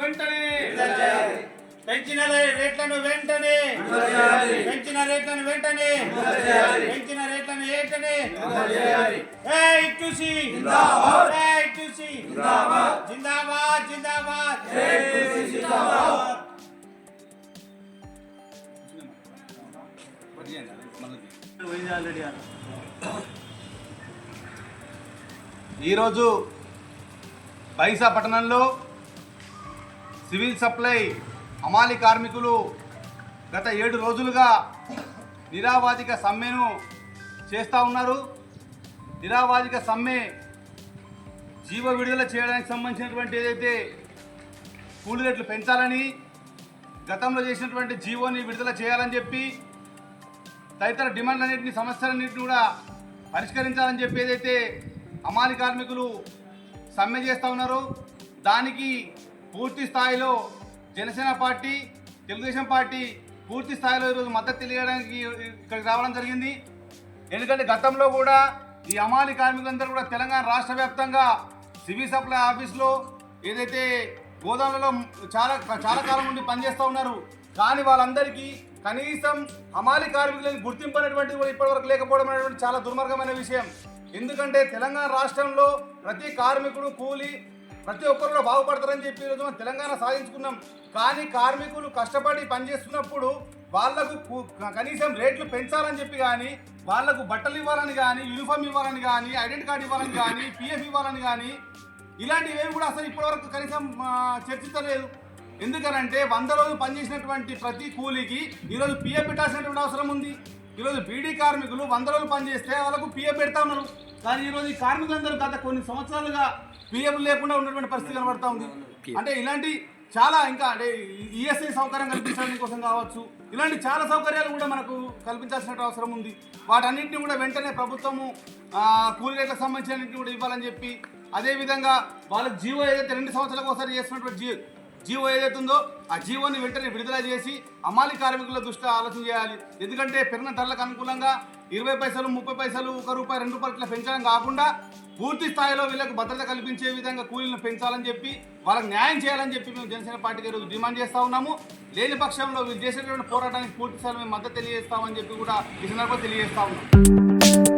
వెంటనే చేయాలి. పెంచిన రేట్లను వెంటనే. పెంచిన రేట్లను వెంటనే. పెంచిన రేట్లను వెంటనే. ఏయ్ టుసి జిందాబాద్. ఏయ్ టుసి జిందాబాద్. జిందాబాద్ జిందాబాద్ జై టుసి జిందాబాద్. ఈరోజు బైసా పట్టణంలో సివిల్ సప్లై అమాలి కార్మికులు గత ఏడు రోజులుగా నిరావాదిక సమ్మెను చేస్తూ ఉన్నారు. నిరావాదిక సమ్మె జీవ విడుదల చేయడానికి సంబంధించినటువంటి ఏదైతే కూలి రేట్లు పెంచాలని గతంలో చేసినటువంటి జీవోని విడుదల చేయాలని చెప్పి తదితర డిమాండ్లన్నింటినీ సమస్యలన్నింటినీ కూడా పరిష్కరించాలని చెప్పి ఏదైతే అమాలి కార్మికులు సమ్మె చేస్తూ ఉన్నారో దానికి పూర్తి స్థాయిలో జనసేన పార్టీ తెలుగుదేశం పార్టీ పూర్తి స్థాయిలో ఈరోజు మద్దతు తెలియడానికి ఇక్కడికి రావడం జరిగింది. ఎందుకంటే గతంలో కూడా ఈ అమాలి కార్మికులందరూ కూడా తెలంగాణ రాష్ట్ర వ్యాప్తంగా సివిల్ సప్లై ఆఫీస్లో ఏదైతే గోదాములలో చాలా చాలా కాలం నుండి పనిచేస్తూ ఉన్నారు. కానీ వాళ్ళందరికీ కనీసం హమాలి కార్మికులను గుర్తింపు అనేటువంటిది కూడా ఇప్పటివరకు లేకపోవడం అనేటువంటి చాలా దుర్మార్గమైన విషయం. ఎందుకంటే తెలంగాణ రాష్ట్రంలో ప్రతి కార్మికుడు కూలి ప్రతి ఒక్కరు కూడా బాగుపడతారని చెప్పి ఈరోజు మనం తెలంగాణ సాధించుకున్నాం. కానీ కార్మికులు కష్టపడి పనిచేస్తున్నప్పుడు వాళ్ళకు కనీసం రేట్లు పెంచాలని చెప్పి కానీ వాళ్ళకు బట్టలు ఇవ్వాలని కానీ యూనిఫామ్ ఇవ్వాలని కానీ ఐడెంటి కార్డు ఇవ్వాలని కానీ పిఎఫ్ ఇవ్వాలని కానీ ఇలాంటివి కూడా అసలు ఇప్పటివరకు కనీసం చర్చించలేదు. ఎందుకనంటే వంద రోజులు పనిచేసినటువంటి ప్రతి కూలీకి ఈరోజు పిఎఫ్ పెట్టాల్సినటువంటి అవసరం ఉంది. ఈరోజు బీడీ కార్మికులు వంద రోజులు పనిచేస్తే వాళ్ళకు పిఎఫ్ పెడతా ఉన్నారు. కానీ ఈరోజు ఈ కార్మికులందరూ గత కొన్ని సంవత్సరాలుగా పిఎఫ్ లేకుండా ఉన్నటువంటి పరిస్థితి కనబడతా ఉంది. అంటే ఇలాంటి చాలా ఇంకా అంటే ఈఎస్ఐ సౌకర్యం కల్పించడం కోసం కావచ్చు ఇలాంటి చాలా సౌకర్యాలు కూడా మనకు కల్పించాల్సిన అవసరం ఉంది. వాటన్నింటినీ కూడా వెంటనే ప్రభుత్వము కూలీ రేట్లకు సంబంధించినన్నింటినీ కూడా ఇవ్వాలని చెప్పి అదేవిధంగా వాళ్ళకి జీవో ఏదైతే రెండు సంవత్సరాలకు ఒకసారి చేస్తున్నటువంటి జీ జీవో ఏదైతుందో ఆ జీవోని వెంటనే విడుదల చేసి అమాలి కార్మికుల దృష్ట్యా ఆలోచన చేయాలి. ఎందుకంటే పెరిగిన ధరలకు అనుకూలంగా ఇరవై పైసలు ముప్పై పైసలు ఒక రూపాయి రెండు రూపాయలు పెంచడం కాకుండా పూర్తి స్థాయిలో వీళ్ళకు భద్రత కల్పించే విధంగా కూలీలను పెంచాలని చెప్పి వాళ్ళకి న్యాయం చేయాలని చెప్పి మేము జనసేన పార్టీకి ఈరోజు డిమాండ్ చేస్తూ ఉన్నాము. లేని పక్షంలో వీళ్ళు చేసేటువంటి పోరాటానికి పూర్తి స్థాయిలో మేము మద్దతు తెలియజేస్తామని చెప్పి కూడా ఈ సందర్భంగా తెలియజేస్తా ఉన్నాం.